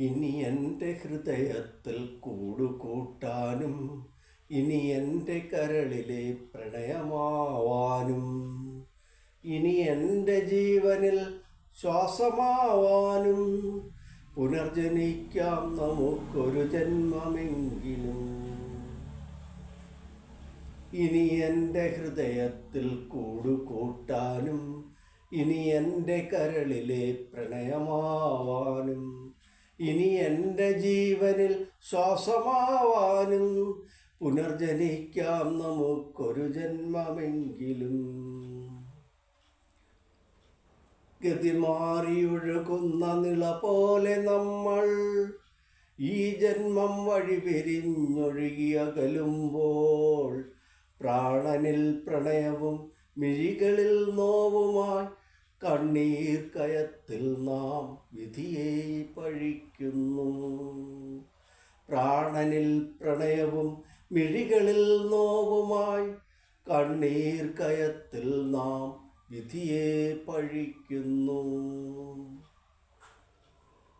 ഇനി എന്റെ ഹൃദയത്തിൽ കൂടുകൂട്ടാനും ഇനി എന്റെ കരളിലെ പ്രണയമാവാനും ഇനി എന്റെ ജീവനിൽ ശ്വാസമാവാനും പുനർജനിക്കാം നമുക്കൊരു ജന്മമെങ്കിലും. ഇനി എന്റെ ഹൃദയത്തിൽ കൂടുകൂട്ടാനും ഇനി എന്റെ കരളിലെ പ്രണയമാവാനും ഇനി എന്റെ ജീവനിൽ ശ്വാസമാവാനും പുനർജനിക്കാം നമുക്കൊരു ജന്മമെങ്കിലും. ഗതിമാറിയൊഴുകുന്ന നിള പോലെ നമ്മൾ ഈ ജന്മം വഴി പിരിഞ്ഞൊഴുകിയകലുമ്പോൾ പ്രാണനിൽ പ്രണയവും മിഴികളിൽ നോവുമായി കണ്ണീർ കയത്തിൽ നാം വിധിയെ പഴിക്കുന്നു. പ്രാണനിൽ പ്രണയവും മിഴികളിൽ നോവുമായി കണ്ണീർ കയത്തിൽ നാം വിധിയെ പഴിക്കുന്നു.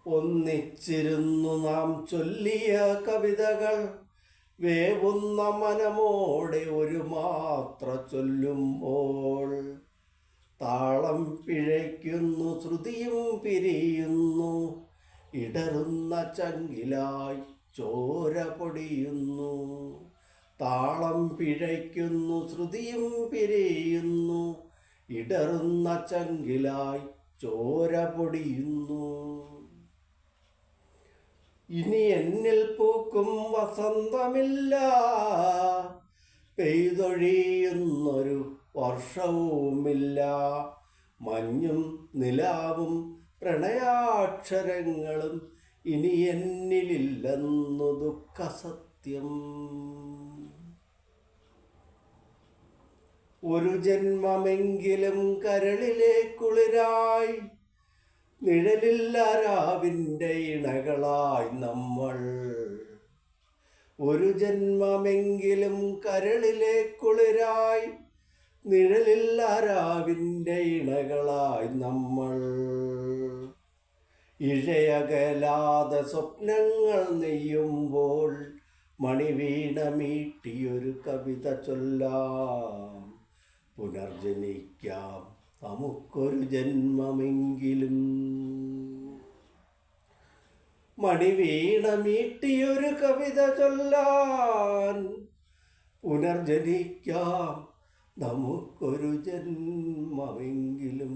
ഒന്നിച്ചിരുന്നു നാം ചൊല്ലിയ കവിതകൾ വേവുന്ന മനമോടെ ഒരു മാത്ര ചൊല്ലുമ്പോൾ താളം പിഴയ്ക്കുന്നു ശ്രുതിയും പിരിയുന്നു. ഇടറുന്ന ചങ്കിലായി ചോര പൊടിയുന്നു. താളം പിഴയ്ക്കുന്നു ശ്രുതിയും പിരിയുന്നു. ഇടറുന്ന ചങ്കിലായി ചോര പൊടിയുന്നു. ഇനി എന്നിൽ പൂക്കും വസന്തമില്ല. പെയ്തൊഴിയുന്നൊരു വർഷവുമില്ല. മഞ്ഞും നിലാവും പ്രണയാക്ഷരങ്ങളും ഇനി എന്നിലില്ലെന്നു ദുഃഖസത്യം. ഒരു ജന്മമെങ്കിലും കരളിലെ കുളിരായി നിഴലില്ല രാവിന്റെ ഇണകളായി നമ്മൾ. ഒരു ജന്മമെങ്കിലും കരളിലെ കുളിരായി നിഴലില്ല രാവിന്റെ ഇണകളായി നമ്മൾ. ഇഴയകലാതെ സ്വപ്നങ്ങൾ നെയ്യുമ്പോൾ മണിവീണമീട്ടിയൊരു കവിത ചൊല്ലാം. പുനർജനിക്കാം നമുക്കൊരു ജന്മമെങ്കിലും. മണിവീണമീട്ടിയൊരു കവിത ചൊല്ലാൻ. പുനർജനിക്കാം നമുക്കൊരു ജന്മമെങ്കിലും